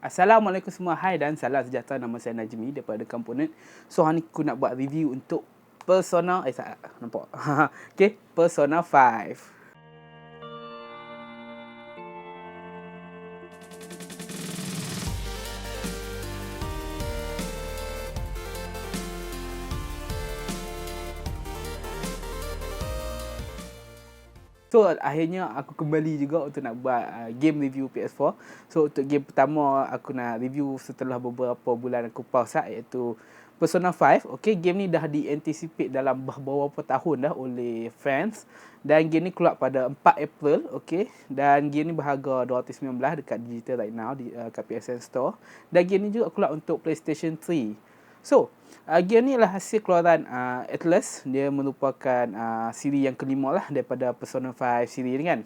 Assalamualaikum semua, hai dan salam sejahtera. Nama saya Najmi daripada Component So hari ni aku nak buat review untuk Persona Eh tak, nampak. Okay, Persona 5 So akhirnya aku kembali juga untuk nak buat uh, game review PS4. So untuk game pertama aku nak review setelah beberapa bulan aku pause lah, iaitu Persona 5. Okay, game ni dah di-anticipate dalam beberapa tahun dah oleh fans. Dan game ni keluar pada 4 April. Okay, dan game ni berharga 219 dekat digital right now di, uh, kat PSN Store. Dan game ni juga keluar untuk PlayStation 3. So, uh, game ni adalah hasil keluaran uh, Atlas. Dia merupakan uh, siri yang kelima lah daripada Persona 5 siri ni kan.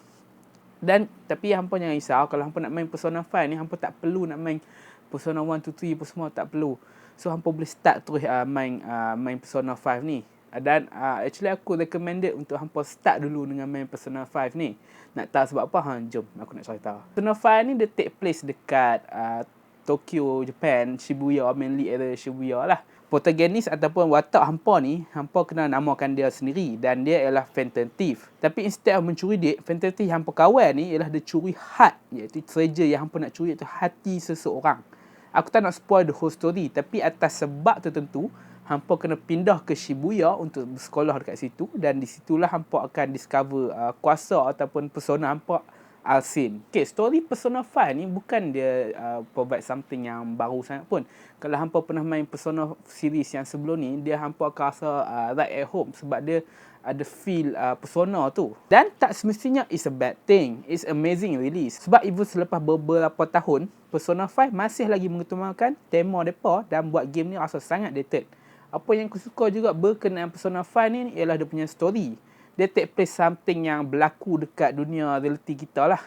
Dan tapi hampa jangan risau kalau hampa nak main Persona 5 ni hampa tak perlu nak main Persona 1 2 3 apa semua tak perlu. So hampa boleh start terus uh, main uh, main Persona 5 ni. Dan uh, actually aku recommended untuk hampa start dulu dengan main Persona 5 ni. Nak tahu sebab apa? Ha, jom aku nak cerita. Persona 5 ni dia take place dekat uh, Tokyo, Japan, Shibuya, mainly area Shibuya lah. Protagonis ataupun watak hampa ni, hampa kena namakan dia sendiri dan dia ialah Phantom Thief. Tapi instead of mencuri duit, Phantom Thief hampa kawan ni ialah dia curi heart, iaitu treasure yang hampa nak curi iaitu hati seseorang. Aku tak nak spoil the whole story, tapi atas sebab tertentu, hampa kena pindah ke Shibuya untuk bersekolah dekat situ dan di situlah hampa akan discover uh, kuasa ataupun persona hampa Alcin. Okay, story Persona 5 ni bukan dia uh, provide something yang baru sangat pun. Kalau hampa pernah main Persona series yang sebelum ni, dia hampa akan rasa uh, right at home sebab dia ada feel uh, Persona tu. Dan tak semestinya is a bad thing. It's amazing release. Sebab even selepas beberapa tahun, Persona 5 masih lagi mengutamakan tema mereka dan buat game ni rasa sangat dated. Apa yang aku suka juga berkenaan Persona 5 ni ialah dia punya story dia take place something yang berlaku dekat dunia reality kita lah.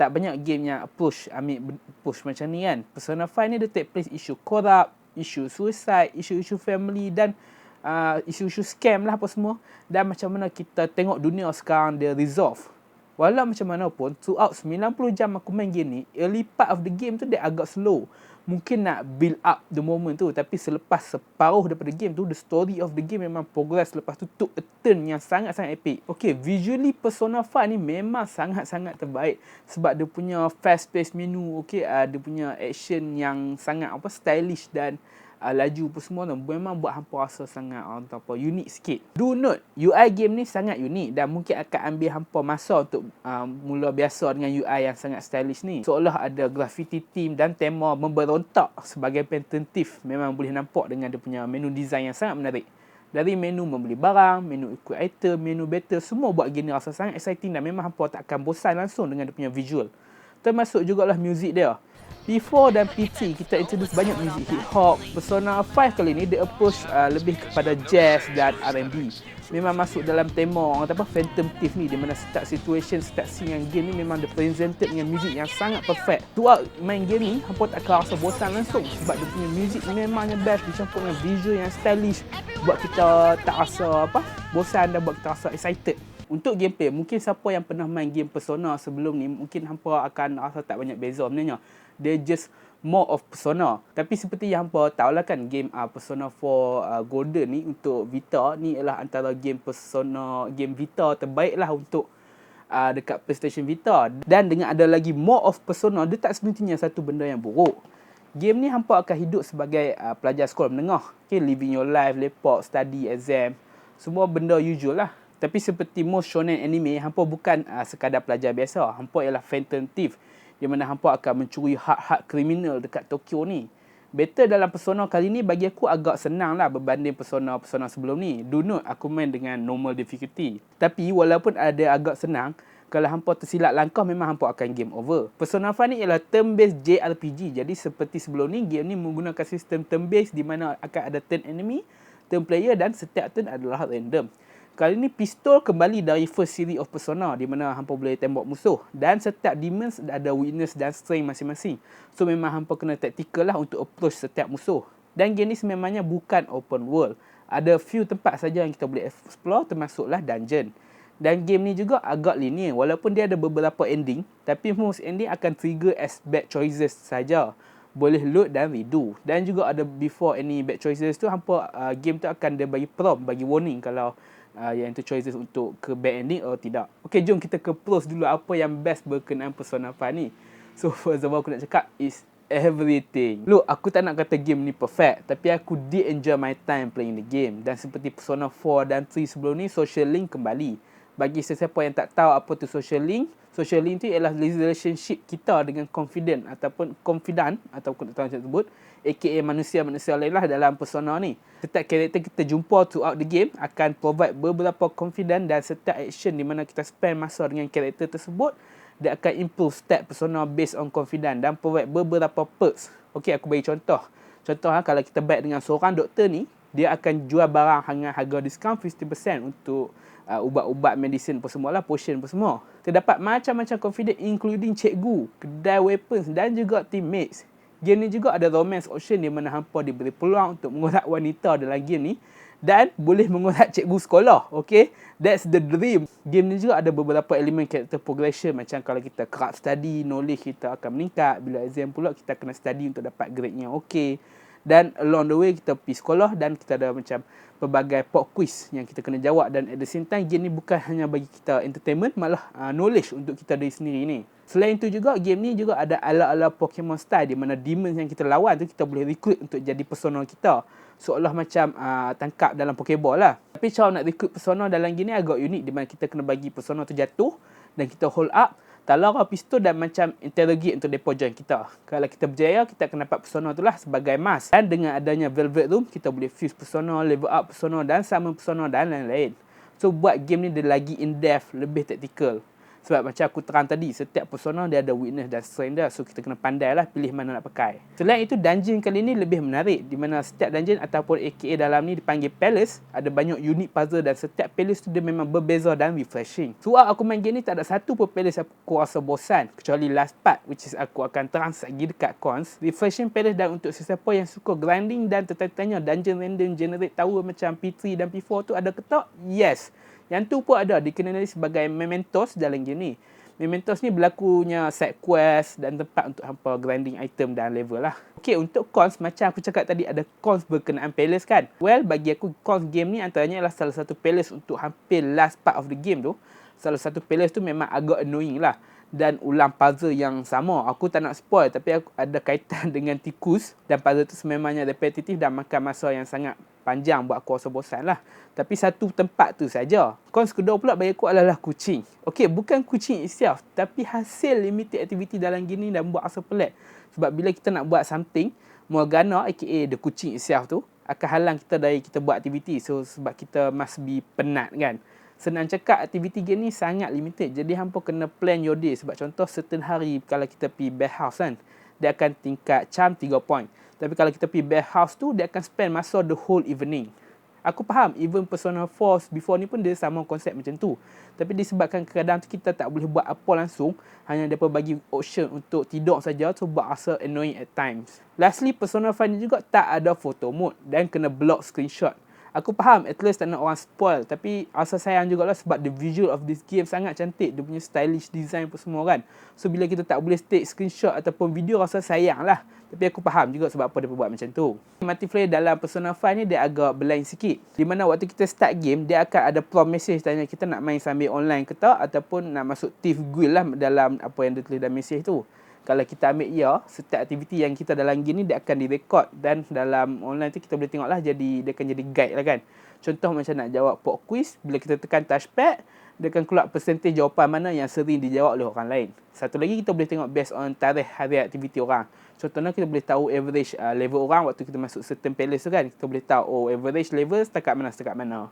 Tak banyak game yang push, ambil push macam ni kan. Persona 5 ni dia take place isu corrupt, isu suicide, isu-isu family dan uh, isu-isu scam lah apa semua. Dan macam mana kita tengok dunia sekarang dia resolve. Walau macam mana pun, throughout 90 jam aku main game ni, early part of the game tu dia agak slow mungkin nak build up the moment tu tapi selepas separuh daripada game tu the story of the game memang progress. Lepas tu took a turn yang sangat-sangat epic. Okay visually Persona 5 ni memang sangat-sangat terbaik sebab dia punya fast paced menu okay uh, dia punya action yang sangat apa stylish dan uh, laju pun semua tu memang buat hampa rasa sangat orang uh, apa unik sikit. Do note UI game ni sangat unik dan mungkin akan ambil hampa masa untuk uh, mula biasa dengan UI yang sangat stylish ni. Seolah ada graffiti team dan tema memberontak sebagai Phantom Thief memang boleh nampak dengan dia punya menu design yang sangat menarik. Dari menu membeli barang, menu ikut item, menu battle, semua buat game ni rasa sangat exciting dan memang hampa tak akan bosan langsung dengan dia punya visual. Termasuk jugalah muzik dia. P4 dan P3 kita introduce banyak muzik hip hop. Persona 5 kali ni dia approach uh, lebih kepada jazz dan R&B. Memang masuk dalam tema orang kata apa Phantom Thief ni di mana start situation, start scene yang game ni memang dia presented dengan muzik yang sangat perfect. Throughout main game ni, hampa tak akan rasa bosan langsung sebab dia punya muzik memangnya best dicampur dengan visual yang stylish buat kita tak rasa apa bosan dan buat kita rasa excited untuk gameplay mungkin siapa yang pernah main game Persona sebelum ni mungkin hampa akan rasa tak banyak beza sebenarnya dia just more of Persona. Tapi seperti yang hampa tahu lah kan game uh, Persona 4 uh, Golden ni untuk Vita ni adalah antara game Persona game Vita terbaik lah untuk uh, dekat PlayStation Vita. Dan dengan ada lagi more of Persona dia tak semestinya satu benda yang buruk. Game ni hampa akan hidup sebagai uh, pelajar sekolah menengah. Okay, living your life, lepak, study, exam semua benda usual lah. Tapi seperti most shonen anime, hampa bukan uh, sekadar pelajar biasa. Hampa ialah phantom thief. Di mana hampa akan mencuri hak-hak kriminal dekat Tokyo ni. Better dalam persona kali ni bagi aku agak senang lah berbanding persona-persona sebelum ni. Do note aku main dengan normal difficulty. Tapi walaupun ada agak senang, kalau hampa tersilap langkah memang hampa akan game over. Persona 5 ni ialah turn-based JRPG. Jadi seperti sebelum ni, game ni menggunakan sistem turn-based di mana akan ada turn enemy, turn player dan setiap turn adalah random. Kali ni pistol kembali dari first series of Persona di mana hampa boleh tembak musuh dan setiap demons ada weakness dan strength masing-masing. So memang hampa kena tactical lah untuk approach setiap musuh. Dan game ni sememangnya bukan open world. Ada few tempat saja yang kita boleh explore termasuklah dungeon. Dan game ni juga agak linear walaupun dia ada beberapa ending tapi most ending akan trigger as bad choices saja. boleh load dan redo dan juga ada before any bad choices tu hampa uh, game tu akan dia bagi prompt bagi warning kalau uh, yang tu choices untuk ke bad ending atau tidak. Okey jom kita ke pros dulu. Apa yang best berkenaan Persona 5 ni? So first of all aku nak cakap is everything. Look aku tak nak kata game ni perfect tapi aku did enjoy my time playing the game. Dan seperti Persona 4 dan 3 sebelum ni social link kembali bagi sesiapa yang tak tahu apa tu social link social link tu ialah relationship kita dengan confident ataupun confident ataupun tak tahu macam sebut aka manusia-manusia lain lah dalam persona ni. Setiap karakter kita jumpa throughout the game akan provide beberapa confident dan setiap action di mana kita spend masa dengan karakter tersebut dia akan improve stat persona based on confident dan provide beberapa perks. Ok aku bagi contoh. Contoh ha, kalau kita baik dengan seorang doktor ni dia akan jual barang dengan harga diskaun 50% untuk uh, ubat-ubat medicine apa semua lah, potion apa semua. Terdapat macam-macam confident including cikgu, kedai weapons dan juga teammates. Game ni juga ada romance option di mana hampa diberi peluang untuk mengorak wanita dalam game ni dan boleh mengorak cikgu sekolah. Okay? That's the dream. Game ni juga ada beberapa elemen character progression macam kalau kita kerap study, knowledge kita akan meningkat. Bila exam pula kita kena study untuk dapat grade yang okay. Dan along the way kita pergi sekolah dan kita ada macam pelbagai pop quiz yang kita kena jawab dan at the same time game ni bukan hanya bagi kita entertainment malah uh, knowledge untuk kita dari sendiri ni. Selain tu juga game ni juga ada ala-ala Pokemon style di mana demons yang kita lawan tu kita boleh recruit untuk jadi persona kita. Seolah macam uh, tangkap dalam Pokeball lah. Tapi cara nak recruit persona dalam game ni agak unik di mana kita kena bagi persona tu jatuh dan kita hold up Talara pistol dan macam interrogate untuk depo join kita. Kalau kita berjaya, kita akan dapat persona tu lah sebagai mask. Dan dengan adanya Velvet Room, kita boleh fuse persona, level up persona dan sama persona dan lain-lain. So, buat game ni dia lagi in-depth, lebih tactical. Sebab macam aku terang tadi, setiap persona dia ada weakness dan strength dia. So kita kena pandai lah pilih mana nak pakai. Selain itu, dungeon kali ni lebih menarik. Di mana setiap dungeon ataupun AKA dalam ni dipanggil palace. Ada banyak unik puzzle dan setiap palace tu dia memang berbeza dan refreshing. So aku main game ni tak ada satu pun palace aku rasa bosan. Kecuali last part which is aku akan terang lagi dekat cons. Refreshing palace dan untuk sesiapa yang suka grinding dan tertanya dungeon random generate tower macam P3 dan P4 tu ada ketak? Yes. Yang tu pun ada dikenali sebagai mementos dalam game ni. Mementos ni berlakunya side quest dan tempat untuk hampa grinding item dan level lah. Okay, untuk cons macam aku cakap tadi ada cons berkenaan palace kan. Well, bagi aku cons game ni antaranya adalah salah satu palace untuk hampir last part of the game tu. Salah satu palace tu memang agak annoying lah. Dan ulang puzzle yang sama. Aku tak nak spoil tapi aku ada kaitan dengan tikus. Dan puzzle tu sememangnya repetitif dan makan masa yang sangat panjang buat aku rasa bosan lah. Tapi satu tempat tu saja. Cons kedua pula bagi aku adalah kucing. Okay, bukan kucing itself. Tapi hasil limited activity dalam gini dan buat rasa pelik. Sebab bila kita nak buat something, Morgana aka the kucing itself tu, akan halang kita dari kita buat aktiviti. So, sebab kita must be penat kan. Senang cakap, aktiviti game ni sangat limited. Jadi, hampa kena plan your day. Sebab contoh, certain hari kalau kita pergi bed house kan, dia akan tingkat charm 3 point. Tapi kalau kita pergi bear house tu, dia akan spend masa the whole evening. Aku faham, even Persona 4 before ni pun dia sama konsep macam tu. Tapi disebabkan kadang tu kita tak boleh buat apa langsung, hanya dia bagi option untuk tidur saja, so buat rasa annoying at times. Lastly, Persona 5 ni juga tak ada photo mode dan kena block screenshot. Aku faham at least tak nak orang spoil. Tapi rasa sayang jugalah sebab the visual of this game sangat cantik. Dia punya stylish design pun semua kan. So bila kita tak boleh take screenshot ataupun video rasa sayang lah. Tapi aku faham juga sebab apa dia buat macam tu. Multiplayer dalam Persona 5 ni dia agak blind sikit. Di mana waktu kita start game dia akan ada prompt message tanya kita nak main sambil online ke tak Ataupun nak masuk thief guild lah dalam apa yang dia tulis dalam message tu kalau kita ambil ya, setiap aktiviti yang kita dalam game ni dia akan direkod dan dalam online tu kita boleh tengok lah jadi dia akan jadi guide lah kan. Contoh macam nak jawab pop quiz, bila kita tekan touchpad, dia akan keluar percentage jawapan mana yang sering dijawab oleh orang lain. Satu lagi kita boleh tengok based on tarikh hari aktiviti orang. Contohnya kita boleh tahu average uh, level orang waktu kita masuk certain palace tu kan. Kita boleh tahu oh average level setakat mana setakat mana.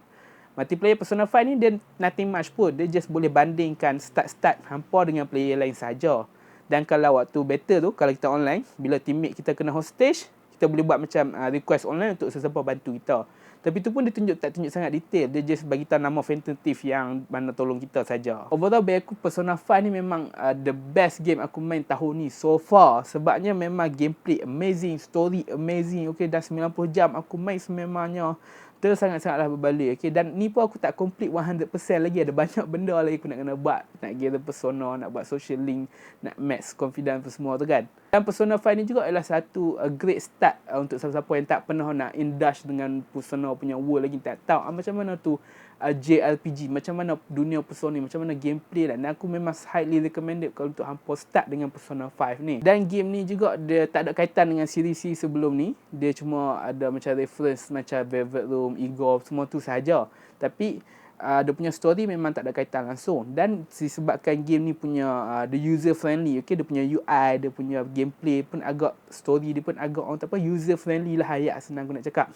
Multiplayer Persona 5 ni dia nothing much pun. Dia just boleh bandingkan start-start hampa dengan player lain saja. Dan kalau waktu battle tu, kalau kita online, bila teammate kita kena hostage, kita boleh buat macam uh, request online untuk sesiapa bantu kita. Tapi tu pun dia tunjuk tak tunjuk sangat detail. Dia just bagi tahu nama Phantom Thief yang mana tolong kita saja. Overall bagi aku Persona 5 ni memang uh, the best game aku main tahun ni so far. Sebabnya memang gameplay amazing, story amazing. Okay, dah 90 jam aku main sememangnya Ter sangat-sangatlah berbalik. Okay? Dan ni pun aku tak complete 100% lagi. Ada banyak benda lagi aku nak kena buat. Nak gather persona, nak buat social link, nak max confidence semua tu kan. Dan Persona 5 ni juga adalah satu uh, great start uh, untuk siapa-siapa yang tak pernah nak indulge dengan Persona punya world lagi tak tahu uh, macam mana tu uh, JRPG, macam mana dunia Persona ni, macam mana gameplay dan aku memang highly recommended kalau untuk hampa start dengan Persona 5 ni. Dan game ni juga dia tak ada kaitan dengan series sebelum ni. Dia cuma ada macam reference macam Velvet Room, Igor, semua tu sahaja. Tapi uh, dia punya story memang tak ada kaitan langsung dan disebabkan game ni punya uh, the user friendly okey dia punya UI dia punya gameplay pun agak story dia pun agak orang tak apa user friendly lah ayat senang aku nak cakap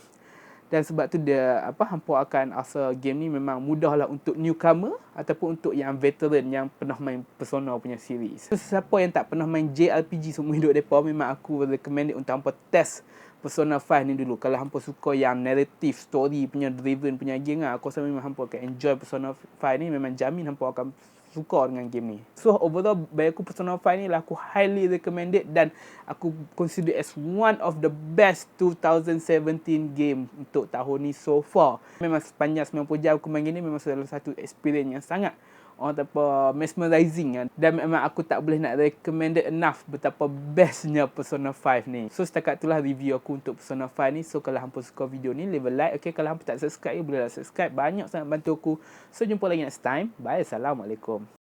dan sebab tu dia apa hampa akan rasa game ni memang mudah lah untuk newcomer ataupun untuk yang veteran yang pernah main Persona punya series. So, siapa yang tak pernah main JRPG semua hidup depa memang aku recommend untuk hampa test Persona 5 ni dulu. Kalau hampa suka yang narrative story punya driven punya game lah, aku rasa memang hampa akan enjoy Persona 5 ni memang jamin hampa akan suka dengan game ni. So overall bagi aku Persona 5 ni lah aku highly recommended dan aku consider as one of the best 2017 game untuk tahun ni so far. Memang sepanjang 90 jam aku main game ni memang salah satu experience yang sangat orang tak apa mesmerizing kan. Dan memang aku tak boleh nak recommend enough betapa bestnya Persona 5 ni. So setakat itulah review aku untuk Persona 5 ni. So kalau hampa suka video ni, leave a like. Okay, kalau hampa tak subscribe, bolehlah subscribe. Banyak sangat bantu aku. So jumpa lagi next time. Bye. Assalamualaikum.